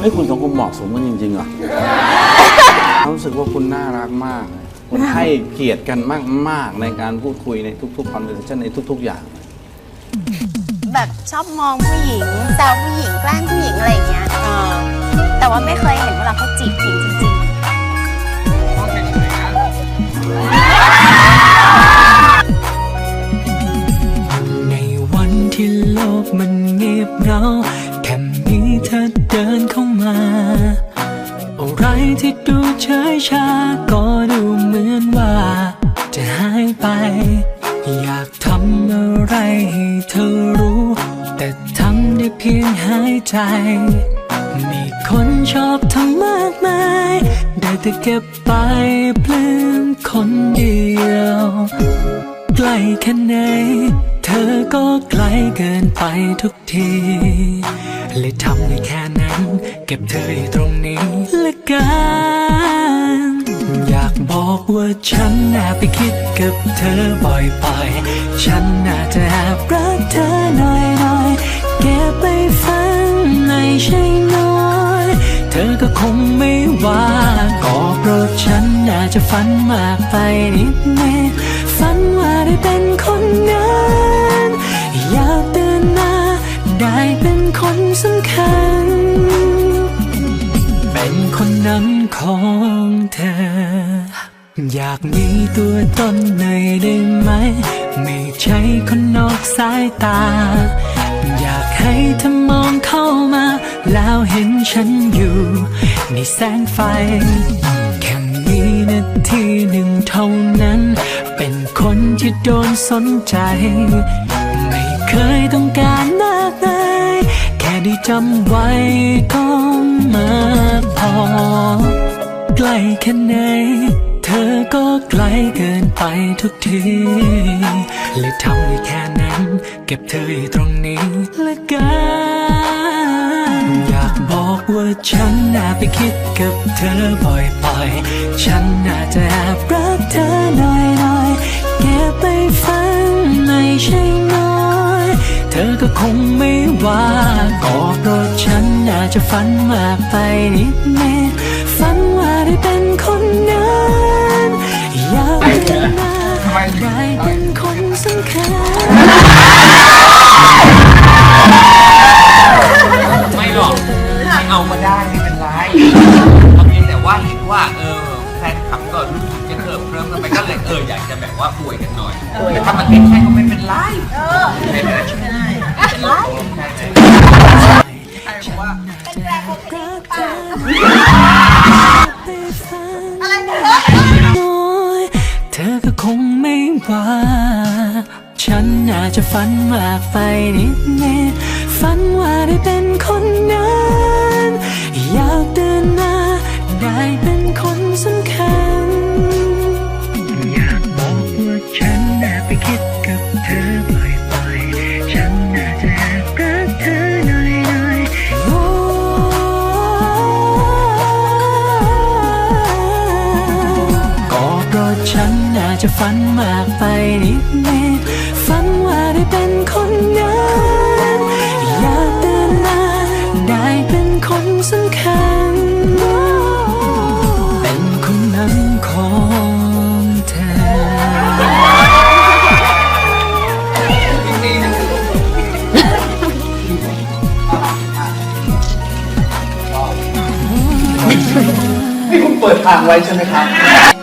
เฮ้ยคุณสองคนเหมาะสมกันจริงๆเหรอรู้สึกว่าคุณน่ารักมากเลยคุณให้เกียรติกันมากๆในการพูดคุยในทุกๆ conversation ในทุก ๆ อย่าง แบบชอบมองผู้หญิงแซวผู้หญิงแกล้งผู้หญิงอะไรอย่างเงี้ยเออแต่ว่าไม่เคยเห็นเวลาเขาจีบผู้หญิงจริงในวันที่โลกมันเงียบเหงาแค่มี เธอเดินเข้ามา อะไรที่ดูเฉยชา ก็ดูเหมือนว่า จะหายไป อยากทำอะไรให้เธอรู้ แต่ทำได้เพียงหายใจ มีคนชอบทำมากมาย ได้แต่เก็บไปเปลืมคนเดียวใกล้แค่ไหน เธอก็ไกลเกินไปทุกที เลยทำได้แค่นั้น เก็บเธออยู่ตรงนี้ละกันอยากบอกว่าฉันแอบไปคิดกับเธอบ่อยๆ ฉันน่าจะแอบรักเธอหน่อยๆ เก็บไปฝันไม่ใช่น้อย เธอก็คงไม่ว่าก็เพราะฉันน่าจะฝันมากไปนิดนิดฝันว่าได้เป็นคนนั้นอ สำคัญ เป็นคนนั้นของเธอ อยากมีตัวตนหน่อยได้ไหม ไม่ใช่คนนอกสายตา อยากให้เธอมองเข้ามา แล้วเห็นฉันอยู่ ในแสงไฟ แค่มีนาทีหนึ่งเท่านั้น เป็นคนที่โดนสนใจ ไม่เคยต้องการมากมาย ได้จำไว้ก็มากพอใกล้แค่ไหน เธอก็ไกลเกินไปทุกทีเลยทำได้แค่นั้น เก็บเธออยู่ตรงนี้ละกันอยากบอกว่าฉันน่าไปคิดกับเธอบ่อยๆ ฉันน่าจะแอบรักเธอหน่อยๆ เก็บไปฝันไม่ใช่น้อย เธอก็คงไม่ว่า จะฝันมากไปนิดนิดฝันว่าได้เป็นคนนั้นอยากเป็นมาได้เป็นคนสำคัญไม่หรอกไม่เอามาได้ไม่เป็นไรเอาเพียงแต่ว่าเห็นว่าเออแฟนคลับก็รู้สึกจะเคิมเคลิ้มกันไปก็เลยเอออยากจะแบบว่าป่วยกันหน่อยแต่ถ้ามันไม่ใช่ก็ไม่เป็นไรไม่เป็นไร ใช่ไหมเป็นไรใช่ผมว่าน้อยเธอก็คงไม่ว่า ฉันอาจจะฝันมากไปนิดนิดฝันว่าได้เป็นคนนั้น อยากเดินหน้าได้เป็น ฉันน่าจะฝันมากไปนิดนิดฝันว่าได้เป็นคนนั้นอยากเดินหน้าได้เป็นคนสำคัญ เป็นคนนั้นของเธอ นี่คุณเปิดทางไว้ใช่ไหมครับ